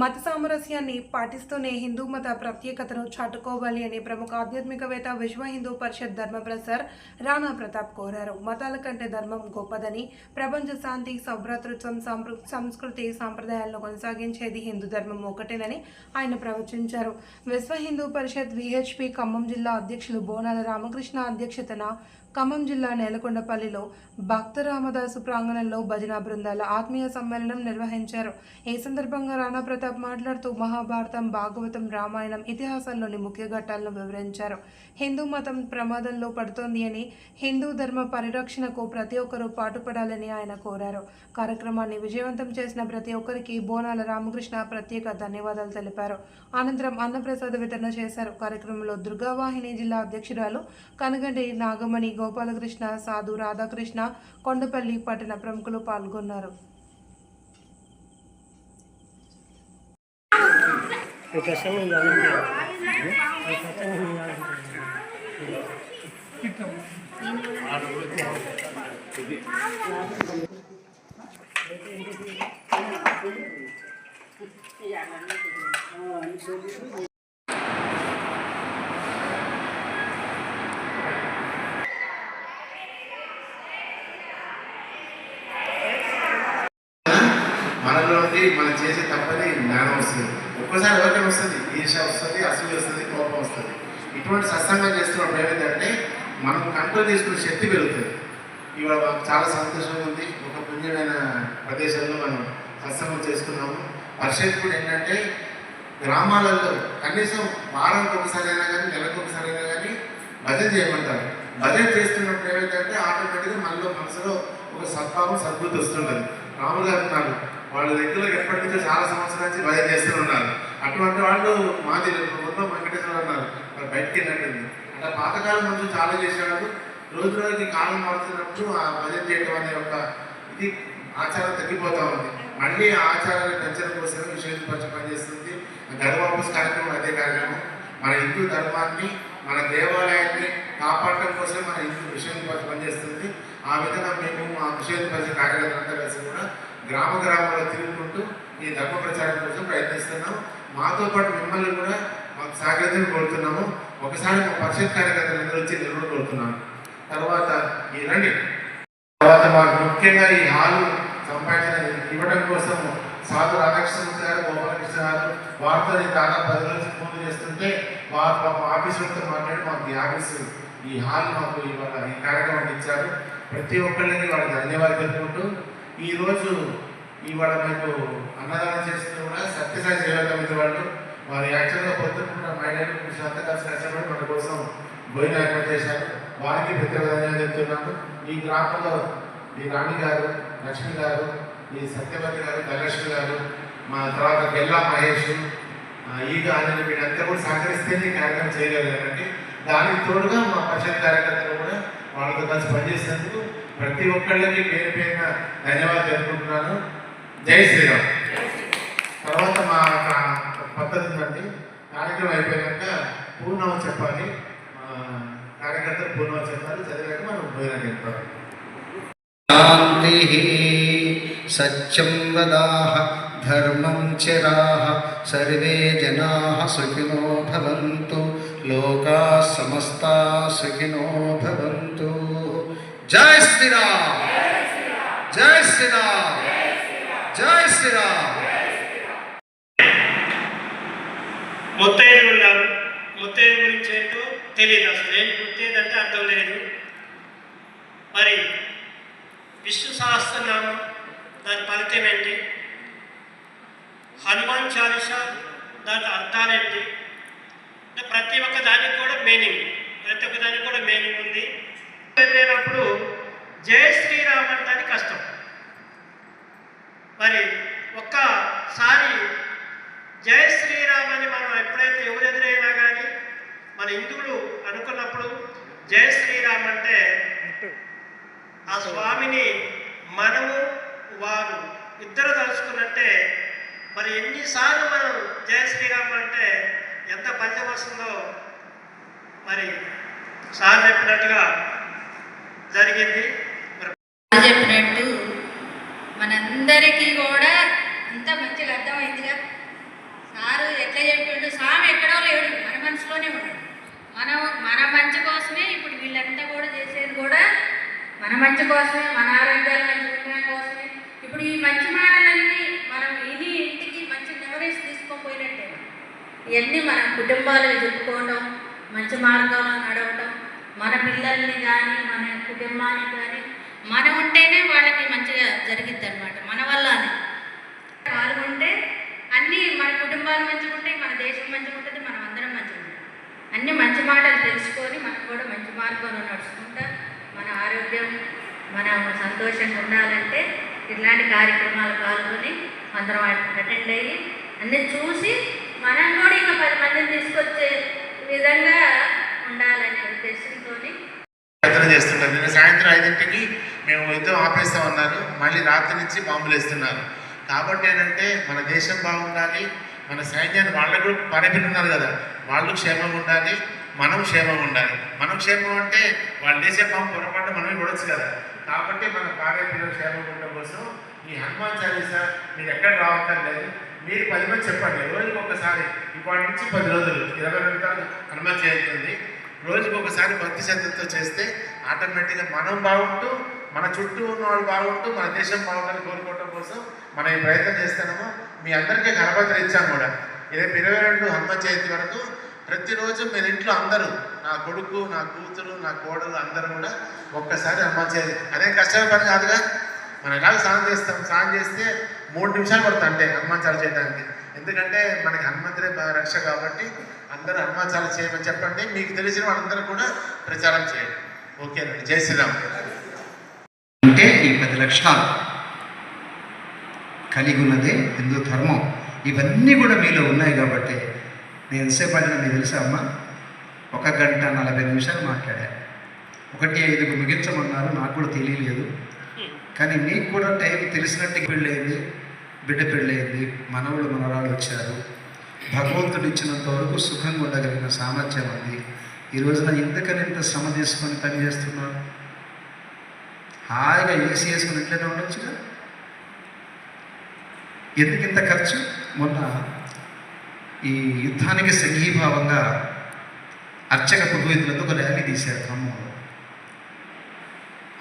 మత సామరస్యాన్ని పాటిస్తూనే హిందూ మత ప్రత్యేకతను చాటుకోవాలి అని ప్రముఖ ఆధ్యాత్మికవేత్త విశ్వ హిందూ పరిషత్ ధర్మప్రసార్ రాణా ప్రతాప్ కోరారు. మతాల కంటే ధర్మం గొప్పదని ప్రపంచ శాంతి సౌభ్రాతృత్వం సంస్కృతి సాంప్రదాయాలను కొనసాగించేది హిందూ ధర్మం ఒకటేనని ఆయన ప్రవచించారు. విశ్వ హిందూ పరిషత్ విహెచ్పి ఖమ్మం జిల్లా అధ్యక్షులు బోనాల రామకృష్ణ అధ్యక్షతన ఖమ్మం జిల్లా నేలకొండపల్లిలో భక్త రామదాసు ప్రాంగణంలో భజన బృందాల ఆత్మీయ సమ్మేళనం నిర్వహించారు. ఈ సందర్భంగా రాణా ప్రతాప్ మాట్లాడుతూ మహాభారతం భాగవతం రామాయణం ఇతిహాసంలోని ముఖ్య ఘట్టాలను వివరించారు. హిందూ మతం ప్రమాదంలో పడుతోంది అని హిందూ ధర్మ పరిరక్షణకు ప్రతి ఒక్కరూ పాటుపడాలని ఆయన కోరారు. కార్యక్రమాన్ని విజయవంతం చేసిన ప్రతి ఒక్కరికి బోనాల రామకృష్ణ ప్రత్యేక ధన్యవాదాలు తెలిపారు. అనంతరం అన్నప్రసాద వితరణ చేశారు. కార్యక్రమంలో దుర్గావాహిని జిల్లా అధ్యక్షురాలు కనగండి నాగమణి గోపాలకృష్ణ సాధు రాధాకృష్ణ కొండపల్లి పట్టణ ప్రముఖులు పాల్గొన్నారు. ఈ మనం చేసే తప్పని జ్ఞానం వస్తుంది. ఒక్కసారి ఎవరికైనా వస్తుంది? ఈర్ష వస్తుంది అసూయ వస్తుంది కోపం వస్తుంది. ఇటువంటి సత్సంగం చేస్తున్నప్పుడు ఏమైందంటే మనం కంట్రోల్ తీసుకునే శక్తి పెరుగుతుంది. ఇవాళ మాకు చాలా సంతోషంగా ఉంది. ఒక పుణ్యమైన ప్రదేశంలో మనం సత్సంగం చేసుకున్నాము. పరిషత్ కూడా ఏంటంటే గ్రామాలలో కనీసం వారానికి ఒకసారి అయినా కానీ నెలకు ఒకసారి అయినా కానీ భజన చేయమంటారు. భజన చేస్తున్నప్పుడు ఏమైందంటే ఆటోమేటిక్గా మనలో మనసులో ఒక సద్భావం సద్బుద్ధి వస్తుంటుంది. రాములు గారు ఉన్నారు. వాళ్ళు రెగ్యులర్ ఎప్పటి నుంచో చాలా సంవత్సరాల నుంచి భయం చేస్తూ ఉన్నారు. అటువంటి వాళ్ళు మాది మొత్తం వెంకటేశ్వర ఉన్నారు. వాళ్ళు బయటికి వెళ్ళండి అంటే పాతకాలం నుంచి చాలా చేసేవాళ్ళు. రోజు రోజుకి కాలం మారుతున్నప్పుడు ఆ భజన చేయడం అనే ఒక ఇది ఆచారం తగ్గిపోతూ ఉంది. మళ్ళీ ఆ ఆచారాన్ని పెంచడం కోసమే విషయం పనిచేస్తుంది. గర్వాపస్ కార్యక్రమం అదే కార్యక్రమం. మన హిందూ ధర్మాన్ని మన దేవాలయాన్ని కాపాడటం కోసమే మన హిందూ విషయం పనిచేస్తుంది. ఆ విధంగా మేము మా నిషేధ పరిచయ కార్యకర్తలంతా కలిసి కూడా గ్రామ గ్రామాల్లో తిరుగుకుంటూ ఈ ధర్మ ప్రచారం కోసం ప్రయత్నిస్తున్నాం మాతో పాటు మిమ్మల్ని కూడా మాకు సహకరించని కోరుతున్నాము. ఒకసారి మా పరిషత్ కార్యకర్తలందరూ వచ్చి నిలబడి కోరుతున్నాను. తర్వాత ఈ రండి. తర్వాత మాకు ముఖ్యంగా ఈ హాలు సంపాదించిన ఇవ్వడం కోసం సాధు రాధాకృష్ణ గారు గోపాలకృష్ణ గారు వారితో నేను దాదాపు పది రోజులు ఫోన్ చేస్తుంటే వారు మా ఆఫీసులతో మాట్లాడి మాకు ఈ ఆఫీసు ఈ హాల్ మాకు ఇవాళ ఈ కార్యక్రమం ఇచ్చారు. ప్రతి ఒక్కళ్ళని వాళ్ళకి ధన్యవాదాలు తెలుపుకుంటూ ఈరోజు ఇవాళ మీకు అన్నదానం చేస్తున్న కూడా సత్యసాయి సేవా కమిటీ వాళ్ళు వారు యాక్చువల్గా పొద్దున్న మహిళలు శాంత కలిసి మన కోసం భోజనం ఏర్పాటు చేశారు. వారికి ప్రత్యేక ధన్యవాదాలు చెప్తున్నాను ఈ గ్రామంలో ఈ రాణి గారు లక్ష్మి గారు ఈ సత్యవతి గారు ధనలక్ష్మి గారు మా తర్వాత గెల్లా మహేష్ ఈ ఈగ ఆంజలి వీళ్ళంతా కూడా సహకరిస్తేనే ఈ కార్యక్రమం చేయగలిగారండి. దానికి తోడుగా మా పరిషత్ కార్యకర్తలు వాళ్ళతో కలిసి పనిచేసినందుకు ప్రతి ఒక్కళ్ళకి పేరు పేరున ధన్యవాదాలు తెలుపుకుంటున్నాను. జై శ్రీరామ్. తర్వాత మా పద్ధతి బట్టి కార్యక్రమం అయిపోయాక పూర్ణవం చెప్పాలి. కార్యకర్తలు పూర్ణమ చెప్పాలి. చదివాక మనం భోజనం చెప్తాం సత్యం వదాహ ధర్మం చరాహ సర్వే జనా సుఖినో భవంతో. లోకా సమస్త సుఖినో భవంతు జై శ్రీరా జై శ్రీరా జై శ్రీరా ముత్తైదు ఉన్నారు. ముత్తైదు గురించి ఏంటో తెలియదు అసలు. ఏం ముత్తైదు అంటే అర్థం లేదు. మరి విష్ణు సహస్రనామం దాని ఫలితం ఏంటి? హనుమాన్ చాలీసా దాని అర్థాలేంటి ప్రతి ఒక్క దానికి కూడా మీనింగ్ ప్రతి ఒక్క దానికి కూడా మీనింగ్ ఉంది. లేనప్పుడు జయ శ్రీరామ్ అంటే కష్టం. మరి ఒక్కసారి జయ శ్రీరామ్ అని మనం ఎప్పుడైతే ఎవరెదురైనా కానీ మన హిందువులు అనుకున్నప్పుడు జయ శ్రీరామ్ అంటే ఆ స్వామిని మనము వారు ఇద్దరు తలుచుకున్నట్టే మరి ఎన్నిసార్లు మనం జయ శ్రీరామ్ అంటే ఎంత ఫలితం వస్తుందో మరి సార్ చెప్పినట్టుగా జరిగింది. చెప్పినట్టు మనందరికీ కూడా అంతా మంచిగా అర్థమైందిగా. సారు ఎట్లా చెప్పిండు? స్వామి ఎక్కడో లేడు మన మనసులోనే ఉన్నాడు. మనం మన మంచి కోసమే ఇప్పుడు వీళ్ళంతా కూడా చేసేది కూడా మన మంచి కోసమే మన ఆరోగ్యాలు మంచి ఉండడం కోసమే. ఇప్పుడు ఈ మంచి మాట మనం ఇది ఇంటికి మంచి మెమరీస్ తీసుకోపోయినట్టే ఇవన్నీ మన కుటుంబాలు చెప్పుకోవడం మంచి మార్గంలో నడవడం మన పిల్లల్ని కానీ మన కుటుంబానికి కానీ మనం ఉంటేనే వాళ్ళకి మంచిగా జరిగిద్ది అనమాట మన వల్లనే. పాల్గొంటే అన్నీ మన కుటుంబాలు మంచిగా ఉంటాయి మన దేశం మంచిగా ఉంటుంది మనం అందరం మంచిగా ఉంటాం. అన్ని మంచి మాటలు తెలుసుకొని మనం కూడా మంచి మార్గంలో నడుచుకుంటా మన ఆరోగ్యం మనం సంతోషంగా ఉండాలంటే ఇట్లాంటి కార్యక్రమాలు పాల్గొని అందరం అటెండ్ అయ్యి అన్నీ చూసి మనం కూడా పది మందిని తీసుకొచ్చే విధంగా ఉండాలనే ఉద్దేశంతో ప్రయత్నం చేస్తుంటారు. నిన్న సాయంత్రం ఐదింటికి మేము యుద్ధం ఆపేస్తామన్నారు. మళ్ళీ రాత్రి నుంచి బాంబులు వేస్తున్నారు. కాబట్టి ఏంటంటే మన దేశం బాగుండాలి మన సైన్యాన్ని వాళ్ళకు కూడా పనిపిల్లి ఉన్నారు కదా. వాళ్ళు క్షేమంగా ఉండాలి మనం క్షేమంగా ఉండాలి. మనం క్షేమం అంటే వాళ్ళు చేసే పాము పొరపాటు మనమే కొడవచ్చు కదా. కాబట్టి మన భార్య పిల్లలు క్షేమంగా ఉండడం కోసం ఈ హనుమాన్ చాలీసా మీరు ఎక్కడ రావటం లేదు మీరు పది మంది చెప్పండి. రోజుకి ఒకసారి ఇప్పటి నుంచి పది రోజులు ఇరవై నిమిషాలు హనుమాన్ జయంతి రోజుకి ఒకసారి భక్తి శ్రద్ధతో చేస్తే ఆటోమేటిక్గా మనం బాగుంటూ మన చుట్టూ ఉన్న వాళ్ళు బాగుంటూ మన దేశం బాగుండాలని కోరుకోవడం కోసం మనం ఈ ప్రయత్నం చేస్తున్నాము. మీ అందరికీ గణపత్రం ఇచ్చాము కూడా. రేపు ఇరవై రెండు హనుమ జయంతి వరకు ప్రతిరోజు మీరు ఇంట్లో అందరూ నా కొడుకు నా కూతురు నా కోడలు అందరూ కూడా ఒక్కసారి హనుమ జయంతి. అదేం కష్టమైన పని కాదుగా? మనం ఎలాగ స్నానం చేస్తాం? స్నానం చేస్తే మూడు నిమిషాలు పడుతుంది అంటే హనుమాన్ చేయడానికి ఎందుకంటే మనకి హనుమంతుడే రక్ష కాబట్టి అందరూ హనుమాన్ చేయమని చెప్పండి. మీకు తెలిసిన వాళ్ళందరూ కూడా ప్రచారం చేయండి. ఓకేనండి జై శ్రీరామ్. అంటే ఈ పది లక్షణాలు కలిగి ఉన్నదే హిందూ ధర్మం. ఇవన్నీ కూడా మీలో ఉన్నాయి కాబట్టి నేను ఎంతసేపు అడిగిన మీకు తెలుసా అమ్మా? ఒక గంట నలభై నిమిషాలు మాట్లాడా. ఒకటి ఐదుకు ముగించమన్నారు నాకు కూడా తెలియలేదు. కానీ మీకు కూడా టైం తెలిసినట్టు వెళ్ళేది. బిడ్డ పెళ్ళయింది మనవులు మనవరాలు వచ్చారు. భగవంతుడు ఇచ్చినంత వరకు సుఖంగా ఉండగలిగిన సామర్థ్యం ఉంది. ఈ రోజున ఇంతకని ఇంత శ్రమ తీసుకొని పని చేస్తున్నారు హాయిగా ఏసీ వేసుకుని ఇంట్లోనే ఉండొచ్చుగా? ఎందుకు ఇంత ఖర్చు? మొన్న ఈ యుద్ధానికి సంఘీభావంగా అర్చక పురోహితులతో ఒక ర్యాలీ తీశారు ఖమ్మంలో.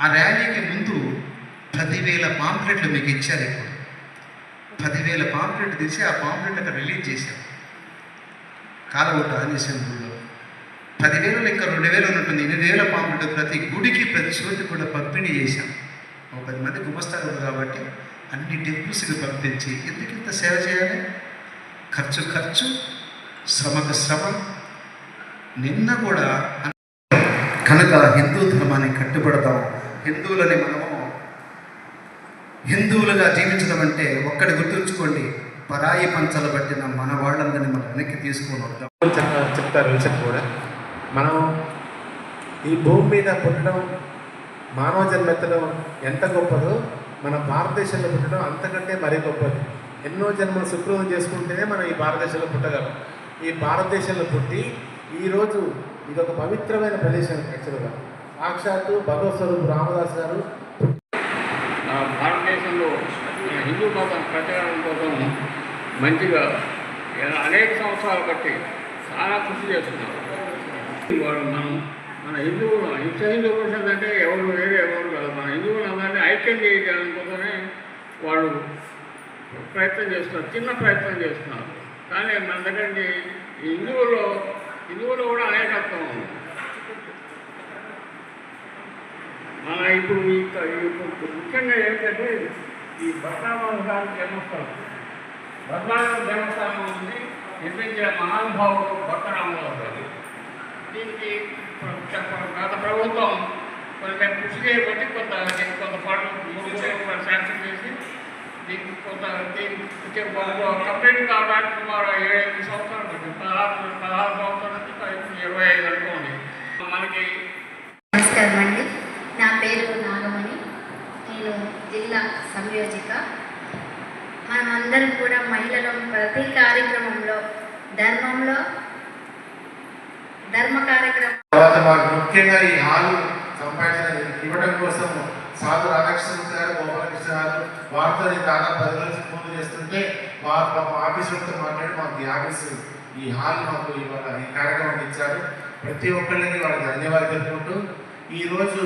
ఆ ర్యాలీకి ముందు పదివేల పాంప్లెట్లు మీకు ఇచ్చారు ఇప్పుడు. పదివేల పాంప్లెట్ తీసి ఆ పాంప్లెట్ అక్కడ రిలీజ్ చేశాం కాలగొట్ట ఆంజనేయ గుడిలో పదివేలు ఇంకా రెండు వేలు ఉన్నట్టుంది ఎనిమిది వేల పాంప్లెట్ ప్రతి గుడికి ప్రతి చోటు కూడా పంపిణీ చేశాం. ఒక పది మంది గుమస్తారు కాబట్టి అన్ని టెంపుల్స్కి పంపించి ఎందుకు ఇంత సేవ చేయాలి? ఖర్చు ఖర్చు శ్రమకు శ్రమ. నిన్న కూడా కనుక హిందూ ధర్మాన్ని కట్టుబడతాం. హిందువులని మనం హిందువులుగా జీవించడం అంటే ఒక్కటి గుర్తుంచుకోండి పరాయి పంచలు పట్టిన మన వాళ్ళందరినీ మనం వెనక్కి తీసుకొని వద్దాం. చెప్తారు విషయం కూడా? మనం ఈ భూమి మీద పుట్టడం మానవ జన్మెత్తడం ఎంత గొప్పదో మన భారతదేశంలో పుట్టడం అంతకంటే మరీ గొప్పది. ఎన్నో జన్మలు సుకృతం చేసుకుంటేనే మనం ఈ భారతదేశంలో పుట్టగలం. ఈ భారతదేశంలో పుట్టి ఈరోజు ఇది ఒక పవిత్రమైన ప్రదేశం యాక్చువల్గా. సాక్షాత్తు భగవత్ స్వరూపు రామదాస్ గారు ఆ భారతదేశంలో హిందూ మతం ప్రచారం కోసం మంచిగా అనేక సంవత్సరాలు బట్టి చాలా కృషి చేస్తున్నారు. మనం మన హిందువులు హింస హిందూ పరిషత్ అంటే ఎవరు వేరే ఎవరు కాదు. మన హిందువులు అందరినీ ఐక్యం చేయడం కోసమే వాళ్ళు ప్రయత్నం చేస్తున్నారు చిన్న ప్రయత్నం చేస్తున్నారు. కానీ మన దగ్గర ఈ హిందువుల్లో హిందువులు కూడా అనేకత్వం ఉంది. మన ఇప్పుడు ఇప్పుడు ముఖ్యంగా ఏంటంటే ఈ భద్రామాల గారి జన్మస్థలం భద్రామాల జన్మస్థానం ఉంది నిర్మించిన మహానుభావుడు భక్తరామరావు గారు దీనికి గత ప్రభుత్వం కొంత కృషి చేయబట్టి కొంత దీనికి కొంత ఫండ్ శాంక్షన్ చేసి దీనికి కొంత దీనికి కంప్లీట్ కావడానికి సుమారు ఏడెనిమిది సంవత్సరాలు పట్టింది. పదహారు పదహారు సంవత్సరాల ఇరవై ఐదు అనుకోండి మనకి నమస్కారం అండి. నా పేరు నా జిల్లా సంయోజిక మనమందరం కూడా మహిళలు ప్రతి కార్యక్రమంలో ధర్మంలో ధర్మ కార్యక్రమం. తర్వాత మాకు ముఖ్యంగా ఈ హాలు సంపాదించిన ఇవ్వడం కోసం సాధు రాధాకృష్ణ గారు గోపాలకృష్ణ గారు వారితో నేను దాదాపు పది రోజులు ఫోన్ చేస్తుంటే వారు ఆఫీస్ ఆఫీసులతో మాట్లాడి మాకు ఈ ఆఫీసు ఈ హాల్ మాకు ఇవాళ ఈ కార్యక్రమం ఇచ్చారు. ప్రతి ఒక్కళ్ళకి వాళ్ళకి ధన్యవాదాలు తెలుపుకుంటూ ఈరోజు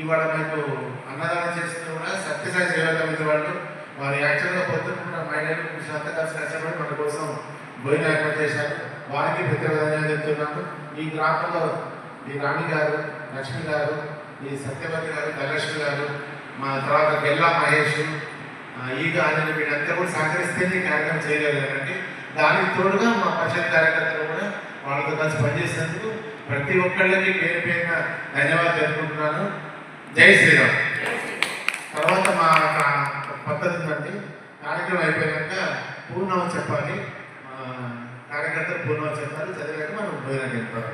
ఇవాళ మీకు అన్నదానం చేసిన ఎక్సర్సైజ్ సత్యసాయి కమిటీ వాళ్ళు వారు యాక్చువల్గా పొద్దున్న కూడా మహిళలు పురుషులంతా కష్టపడి మన కోసం భోజనం ఏర్పాటు చేశారు. వారికి ప్రత్యేక చెప్తున్నాను. ఈ గ్రామంలో ఈ రాణి గారు లక్ష్మి గారు ఈ సత్యవతి గారు ధనలక్ష్మి గారు మా తర్వాత గెల్లా మహేష్ ఈ ఈగ వీళ్ళంతా కూడా సహకరిస్తేనే ఈ కార్యక్రమం చేయగలిగారండి. దానికి తోడుగా మా పరిషత్ కార్యకర్తలు కూడా వాళ్ళతో కలిసి పనిచేసినందుకు ప్రతి ఒక్కళ్ళకి పేరు పేరున ధన్యవాదాలు తెలుపుకుంటున్నాను. జై శ్రీరామ్. తర్వాత మా పద్ధతి ఉందండి కార్యక్రమం అయిపోయాక పూర్ణవం చెప్పాలి. కార్యకర్తలు పూర్ణవం చెప్పాలి. చదివాక మనం భోజనం చెప్పాలి